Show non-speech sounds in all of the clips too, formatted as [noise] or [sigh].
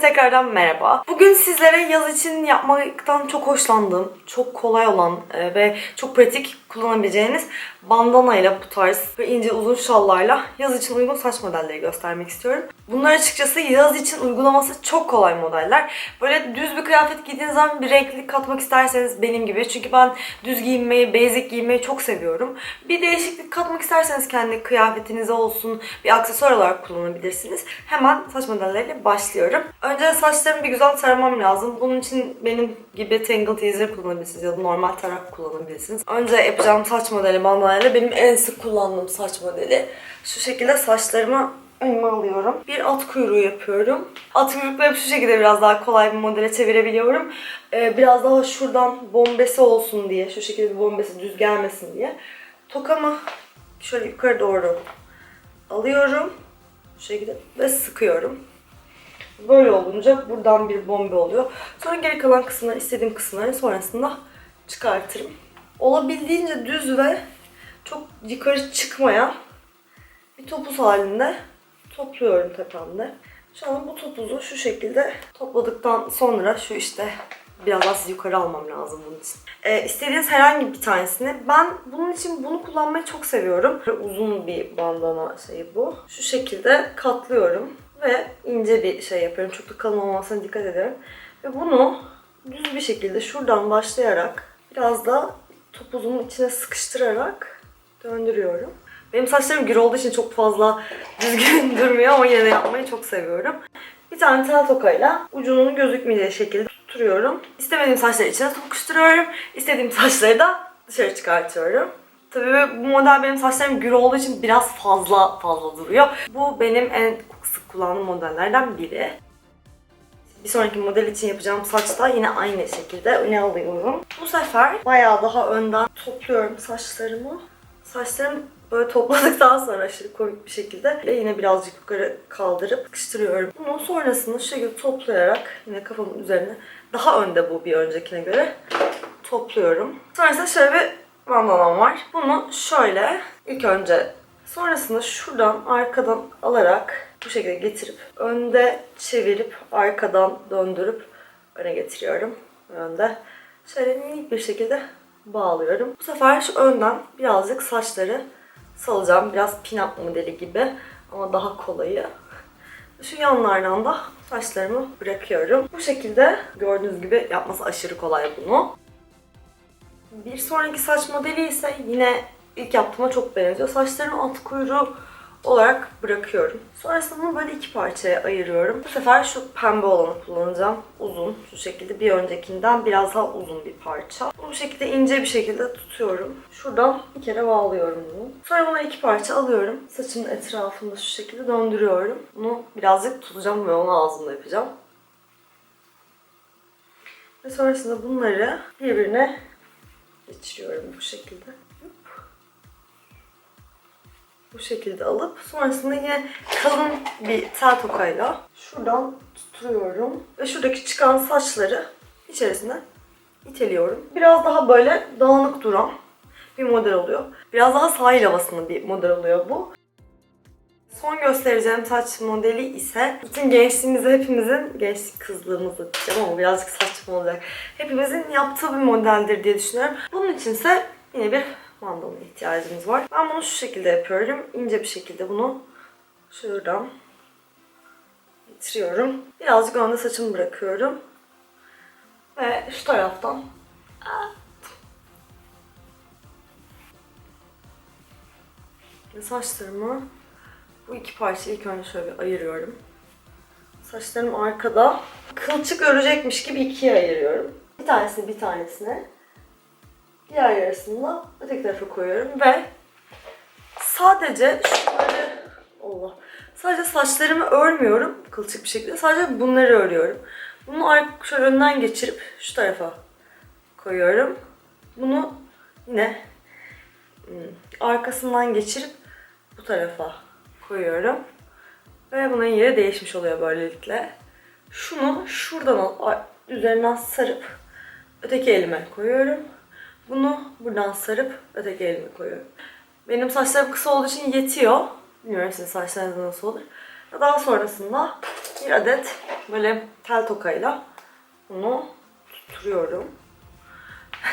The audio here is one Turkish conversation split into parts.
Tekrardan merhaba. Bugün sizlere yaz için yapmaktan çok hoşlandığım, çok kolay olan e, ve çok pratik kullanabileceğiniz bandana ile bu tarz ve ince uzun şallarla yaz için uygun saç modelleri göstermek istiyorum. Bunlar açıkçası yaz için uygulaması çok kolay modeller. Böyle düz bir kıyafet giydiğiniz zaman bir renklilik katmak isterseniz benim gibi. Çünkü ben düz giyinmeyi, basic giyinmeyi çok seviyorum. Bir değişiklik katmak isterseniz kendi kıyafetinize olsun bir aksesuar olarak kullanabilirsiniz. Hemen saç modelleriyle başlıyorum. Önce saçlarımı bir güzel taramam lazım. Bunun için benim gibi Tangle Teaser kullanabilirsiniz ya da normal tarak kullanabilirsiniz. Önce yapacağım saç modeli bandanayla benim en sık kullandığım saç modeli. Şu şekilde saçlarımı önüme alıyorum. Bir at kuyruğu yapıyorum. At kuyruklarımı şu şekilde biraz daha kolay bir modele çevirebiliyorum. Ee, biraz daha şuradan bombesi olsun diye, şu şekilde bir bombesi düz gelmesin diye. Tokamı şöyle yukarı doğru alıyorum. Şu şekilde ve sıkıyorum. Böyle olunca buradan bir bombe oluyor. Sonra geri kalan kısımları, istediğim kısımları sonrasında çıkartırım. Olabildiğince düz ve çok yukarı çıkmayan bir topuz halinde topluyorum tepemde. Şu an bu topuzu şu şekilde topladıktan sonra şu işte biraz daha sizi yukarı almam lazım bunun için. Ee, istediğiniz herhangi bir tanesini. Ben bunun için bunu kullanmayı çok seviyorum. Uzun bir bandana şeyi bu. Şu şekilde katlıyorum ve ince bir şey yapıyorum. Çok da kalın olmasına dikkat ederim. Ve bunu düz bir şekilde şuradan başlayarak biraz da topuzumun içine sıkıştırarak döndürüyorum. Benim saçlarım gür olduğu için çok fazla [laughs] düzgün durmuyor ama yine yapmayı çok seviyorum. Bir tane tel tokayla ucunun gözükmeyeceği şekilde tutturuyorum. İstemediğim saçları içine tokuşturuyorum. İstediğim saçları da dışarı çıkartıyorum. Tabii bu model benim saçlarım gür olduğu için biraz fazla fazla duruyor. Bu benim en sık kullandığım modellerden biri. Bir sonraki model için yapacağım saçta yine aynı şekilde öne alıyorum. Bu sefer bayağı daha önden topluyorum saçlarımı. Saçlarımı böyle topladıktan sonra aşırı komik bir şekilde ve yine birazcık yukarı kaldırıp sıkıştırıyorum. Bunu sonrasında şu şekilde toplayarak yine kafamın üzerine daha önde bu bir öncekine göre topluyorum. Sonrasında şöyle bir bandanam var. Bunu şöyle ilk önce sonrasında şuradan arkadan alarak bu şekilde getirip önde çevirip arkadan döndürüp öne getiriyorum. Önde şöyle minik bir şekilde bağlıyorum. Bu sefer şu önden birazcık saçları salacağım. Biraz pin-up modeli gibi ama daha kolayı. Şu yanlardan da saçlarımı bırakıyorum. Bu şekilde gördüğünüz gibi yapması aşırı kolay bunu. Bir sonraki saç modeli ise yine ilk yaptığıma çok benziyor. Saçlarımı alt kuyruğu olarak bırakıyorum. Sonrasında bunu böyle iki parçaya ayırıyorum. Bu sefer şu pembe olanı kullanacağım. Uzun şu şekilde bir öncekinden biraz daha uzun bir parça. Bu şekilde ince bir şekilde tutuyorum. Şuradan bir kere bağlıyorum bunu. Sonra bunu iki parça alıyorum. Saçımın etrafında şu şekilde döndürüyorum. Bunu birazcık tutacağım ve onu ağzımda yapacağım. Ve sonrasında bunları birbirine geçiriyorum bu şekilde. Bu şekilde alıp sonrasında yine kalın bir tel tokayla şuradan tutturuyorum. Ve şuradaki çıkan saçları içerisine iteliyorum. Biraz daha böyle dağınık duran bir model oluyor. Biraz daha sahil havasında bir model oluyor bu. Son göstereceğim saç modeli ise bütün gençliğimizde hepimizin, gençlik kızlığımızda diyeceğim ama birazcık saçma olacak. Hepimizin yaptığı bir modeldir diye düşünüyorum. Bunun içinse yine bir mandalına ihtiyacımız var. Ben bunu şu şekilde yapıyorum. İnce bir şekilde bunu şuradan getiriyorum. Birazcık önde saçımı bırakıyorum. Ve şu taraftan saçlarımı bu iki parçayı ilk önce şöyle bir ayırıyorum. Saçlarım arkada. Kılçık örecekmiş gibi ikiye ayırıyorum. Bir tanesini bir tanesine. Diğer yarısını da öteki tarafa koyuyorum ve sadece şunları Allah. Sadece saçlarımı örmüyorum kılçık bir şekilde. Sadece bunları örüyorum. Bunu şöyle önden geçirip şu tarafa koyuyorum. Bunu yine hmm, arkasından geçirip bu tarafa koyuyorum. Ve bunun yeri değişmiş oluyor böylelikle. Şunu şuradan al- üzerinden sarıp öteki elime koyuyorum. Bunu buradan sarıp öteki elime koyuyorum. Benim saçlarım kısa olduğu için yetiyor. Bilmiyorum sizin saçlarınız nasıl olur. Daha sonrasında bir adet böyle tel tokayla bunu tutturuyorum.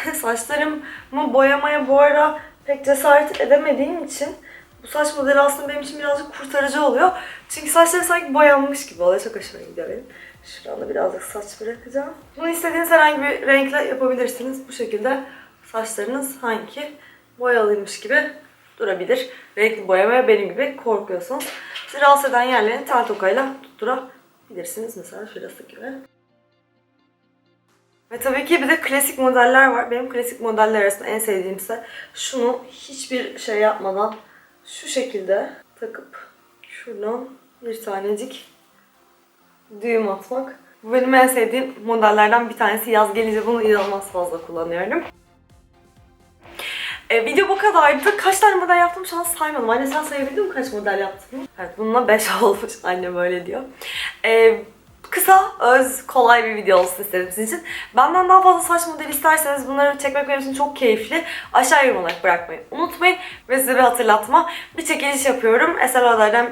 [laughs] Saçlarımı boyamaya bu ara pek cesaret edemediğim için bu saç modeli aslında benim için birazcık kurtarıcı oluyor. Çünkü saçlarım sanki boyanmış gibi oluyor. Çok hoşuma gidiyor benim. Şuradan da birazcık saç bırakacağım. Bunu istediğiniz herhangi bir renkle yapabilirsiniz. Bu şekilde saçlarınız sanki boyalıymış gibi durabilir. Renkli boyamaya benim gibi korkuyorsanız. Sizi rahatsız eden yerlerini tel tokayla tutturabilirsiniz. Mesela şurası gibi. Ve tabii ki bir de klasik modeller var. Benim klasik modeller arasında en sevdiğim ise şunu hiçbir şey yapmadan şu şekilde takıp şuradan bir tanecik düğüm atmak. Bu benim en sevdiğim modellerden bir tanesi. Yaz gelince bunu inanılmaz fazla kullanıyorum. E, video bu kadardı. Kaç tane model yaptım şu an saymadım. Anne sen sayabildin mi kaç model yaptım? Evet bununla 5 [laughs] olmuş. Annem öyle diyor. E, kısa, öz, kolay bir video olsun istedim sizin için. Benden daha fazla saç modeli isterseniz bunları çekmek benim için çok keyifli. Aşağı yorum olarak bırakmayı unutmayın. Ve size bir hatırlatma. Bir çekiliş yapıyorum. Esel Aday'dan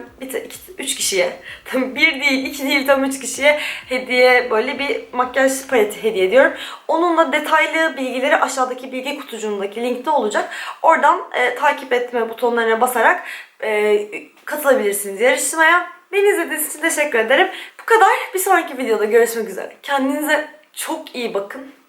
3 kişiye, [laughs] tam bir değil, iki değil, tam 3 kişiye hediye böyle bir makyaj paleti hediye ediyorum. Onun da detaylı bilgileri aşağıdaki bilgi kutucuğundaki linkte olacak. Oradan e, takip etme butonlarına basarak e, katılabilirsiniz yarışmaya. Beni izlediğiniz için teşekkür ederim. Bu kadar. Bir sonraki videoda görüşmek üzere. Kendinize çok iyi bakın.